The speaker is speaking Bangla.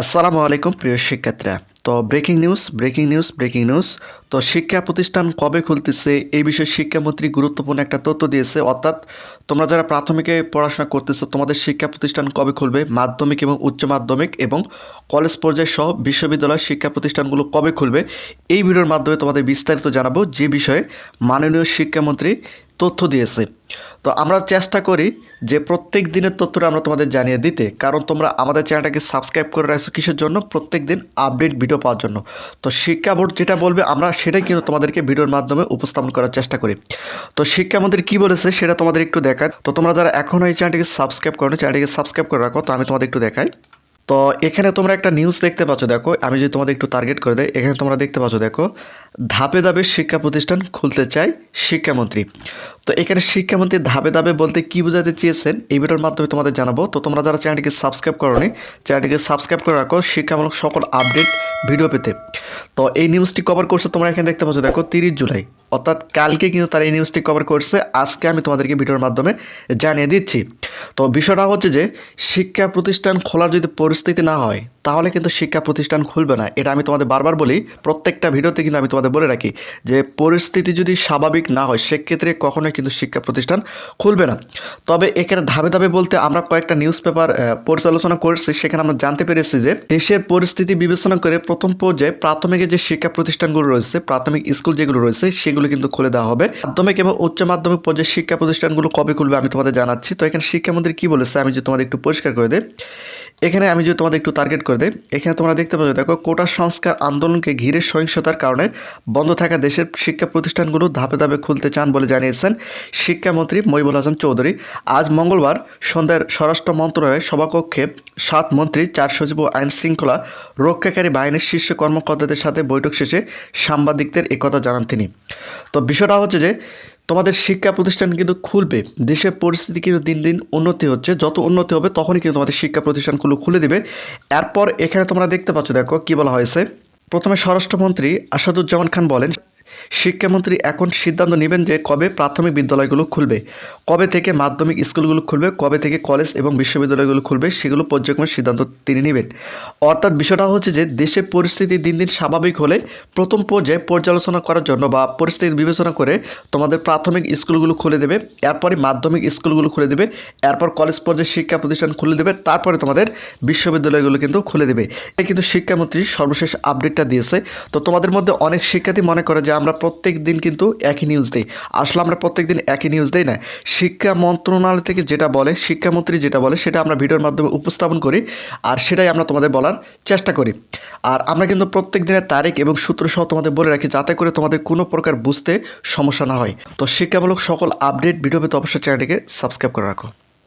আসসালামু আলাইকুম, প্রিয় শিক্ষার্থীরা। তো breaking news breaking news breaking news. তো শিক্ষা প্রতিষ্ঠান কবে খুলতেছে, এই বিষয়ে শিক্ষামন্ত্রী গুরুত্বপূর্ণ একটা তথ্য দিয়েছে। অর্থাৎ তোমরা যারা প্রাথমিকে পড়াশোনা করতেছো, তোমাদের শিক্ষা প্রতিষ্ঠান কবে খুলবে? মাধ্যমিক এবং উচ্চ মাধ্যমিক এবং কলেজ পর্যায়ে সহ বিশ্ববিদ্যালয় শিক্ষা প্রতিষ্ঠানগুলো কবে খুলবে? এই ভিডিওর মাধ্যমে তোমাদের বিস্তারিত জানাব। যে বিষয়ে মাননীয় শিক্ষামন্ত্রী তথ্য দিয়েছে। তো আমরা চেষ্টা করি যে প্রত্যেক দিনের তথ্যটা আমরা তোমাদের জানিয়ে দিতে। কারণ তোমরা আমাদের চ্যানেলটাকে সাবস্ক্রাইব করে রাখছো কিসের জন্য? প্রত্যেক দিন আপডেট ভিডিও পাওয়ার জন্য। তো শিক্ষা বোর্ড যেটা বলবে, আমরা সেটাই কিন্তু তোমাদেরকে ভিডিওর মাধ্যমে উপস্থাপন করার চেষ্টা করি। তো শিক্ষামন্ত্রী কী বলেছে সেটা তোমাদের একটু দেখায় তো তোমরা যারা এখনও এই চ্যানেলটিকে সাবস্ক্রাইব করো চ্যানেলটিকে সাবস্ক্রাইব করে রাখো, তো আমি তোমাদের একটু দেখাই। তো এখানে তোমরা একটা নিউজ দেখতে পাচ্ছ, দেখো। আমি যদি তোমাদের একটু টার্গেট করে দেয় এখানে তোমরা দেখতে পাচ্ছ, দেখো। ধাপে ধাপে শিক্ষা প্রতিষ্ঠান খুলতে চায় শিক্ষামন্ত্রী। তো এখানে শিক্ষামন্ত্রী ধাপে ধাপে বলতে কি বোঝাতে চেয়েছেন, এই ভিডিওর মাধ্যমে তোমাদের জানাব। তো তোমরা যারা চ্যানেলটিকে সাবস্ক্রাইব করোনি চ্যানেলটিকে সাবস্ক্রাইব করে রাখো, শিক্ষামূলক সকল আপডেট ভিডিও পেতে। তো এই নিউজটি কভার করছে তোমরা এখানে দেখতে পাচ্ছ, দেখো, তিরিশ জুলাই। অর্থাৎ কালকে কিন্তু তারা এই নিউজটি কভার করছে। আজকে আমি তোমাদেরকে ভিডিওর মাধ্যমে জানিয়ে দিচ্ছি। তো বিষয়টা হচ্ছে যে, শিক্ষা প্রতিষ্ঠান খোলার যদি পরিস্থিতি না হয়, তাহলে কিন্তু শিক্ষা প্রতিষ্ঠান খুলবে না। এটা আমি তোমাদের বারবার বলি, প্রত্যেকটা ভিডিওতে কিন্তু আমি তোমাদের বলে রাখি যে, পরিস্থিতি যদি স্বাভাবিক না হয়, সেক্ষেত্রে কখনোই কিন্তু শিক্ষা প্রতিষ্ঠান খুলবে না। তবে এখানে ধাপে ধাপে বলতে আমরা কয়েকটা নিউজ পেপার পর্যালোচনা করছি। সেখানে আমরা জানতে পেরেছি যে, দেশের পরিস্থিতি বিবেচনা করে প্রথম পর্যায়ে প্রাথমিকের যে শিক্ষা প্রতিষ্ঠানগুলো রয়েছে, প্রাথমিক স্কুল যেগুলো রয়েছে, সেগুলো কিন্তু খুলে দেওয়া হবে। মাধ্যমিক এবং উচ্চ মাধ্যমিক পর্যায়ে শিক্ষা প্রতিষ্ঠানগুলো কবে খুলবে আমি তোমাদের জানাচ্ছি। তো এখানে শিক্ষামন্ত্রী কি বলেছে আমি যদি তোমাদের একটু পরিষ্কার করে দেয় এখানে আমি যদি তোমাদের একটু টার্গেট করে দিই, এখানে তোমরা দেখতে পাচ্ছ, দেখো, কোটা সংস্কার আন্দোলনকে ঘিরে সহিংসতার কারণে বন্ধ থাকা দেশের শিক্ষা প্রতিষ্ঠানগুলো ধাপে ধাপে খুলতে চান বলে জানিয়েছেন শিক্ষামন্ত্রী মহিবুল হাসান চৌধুরী। আজ মঙ্গলবার সন্ধ্যার স্বরাষ্ট্র মন্ত্রণালয়ের সভাকক্ষে সাত মন্ত্রী, চার সচিব ও আইন শৃঙ্খলা রক্ষাকারী বাহিনীর শীর্ষ কর্মকর্তাদের সাথে বৈঠক শেষে সাংবাদিকদের একথা জানান তিনি। তো বিষয়টা হচ্ছে যে, তোমাদের শিক্ষা প্রতিষ্ঠান কিন্তু খুলবে। দেশের পরিস্থিতি কিন্তু দিন দিন উন্নতি হচ্ছে। যত উন্নতি হবে, তখনই কিন্তু তোমাদের শিক্ষা প্রতিষ্ঠানগুলো খুলে দিবে। এরপর এখানে তোমরা দেখতে পাচ্ছ, দেখো কী বলা হয়েছে। প্রথমে স্বরাষ্ট্রমন্ত্রী আসাদুজ্জামান খান বলেন শিক্ষামন্ত্রী এখন সিদ্ধান্ত নেবেন যে কবে প্রাথমিক বিদ্যালয়গুলো খুলবে, কবে থেকে মাধ্যমিক স্কুলগুলো খুলবে, কবে থেকে কলেজ এবং বিশ্ববিদ্যালয়গুলো খুলবে, সেগুলো পর্যায়ক্রমে সিদ্ধান্ত তিনি নেবেন। অর্থাৎ বিষয়টা হচ্ছে যে দেশের পরিস্থিতি দিন দিন স্বাভাবিক হলে প্রথম পর্যায়ে পর্যালোচনা করার জন্য বা পরিস্থিতি বিবেচনা করে তোমাদের প্রাথমিক স্কুলগুলো খুলে দেবে, এরপরে মাধ্যমিক স্কুলগুলো খুলে দেবে, এরপর কলেজ পর্যায়ে শিক্ষা প্রতিষ্ঠান খুলে দেবে, তারপরে তোমাদের বিশ্ববিদ্যালয়গুলো কিন্তু খুলে দেবে। কিন্তু শিক্ষামন্ত্রী সর্বশেষ আপডেটটা দিয়েছে। তো তোমাদের মধ্যে অনেক শিক্ষার্থী মনে করে যে আমরা প্রত্যেক দিন কিন্তু একই নিউজ দিই। আসলে আমরা প্রত্যেক দিন একই নিউজ দিই না। শিক্ষা মন্ত্রণালয় থেকে যেটা বলে, শিক্ষামন্ত্রী যেটা বলে, সেটা আমরা ভিডিওর মাধ্যমে উপস্থাপন করি আর সেটাই আমরা তোমাদের বলার চেষ্টা করি। আর আমরা কিন্তু প্রত্যেক দিনের তারিখ এবং সূত্র সহ তোমাদের বলে রাখি যাতে করে তোমাদের কোনো প্রকার বুঝতে সমস্যা না হয়। তো শিক্ষামূলক সকল আপডেট ভিডিও পেতে অবশ্যই চ্যানেলটিকে সাবস্ক্রাইব করে রাখো।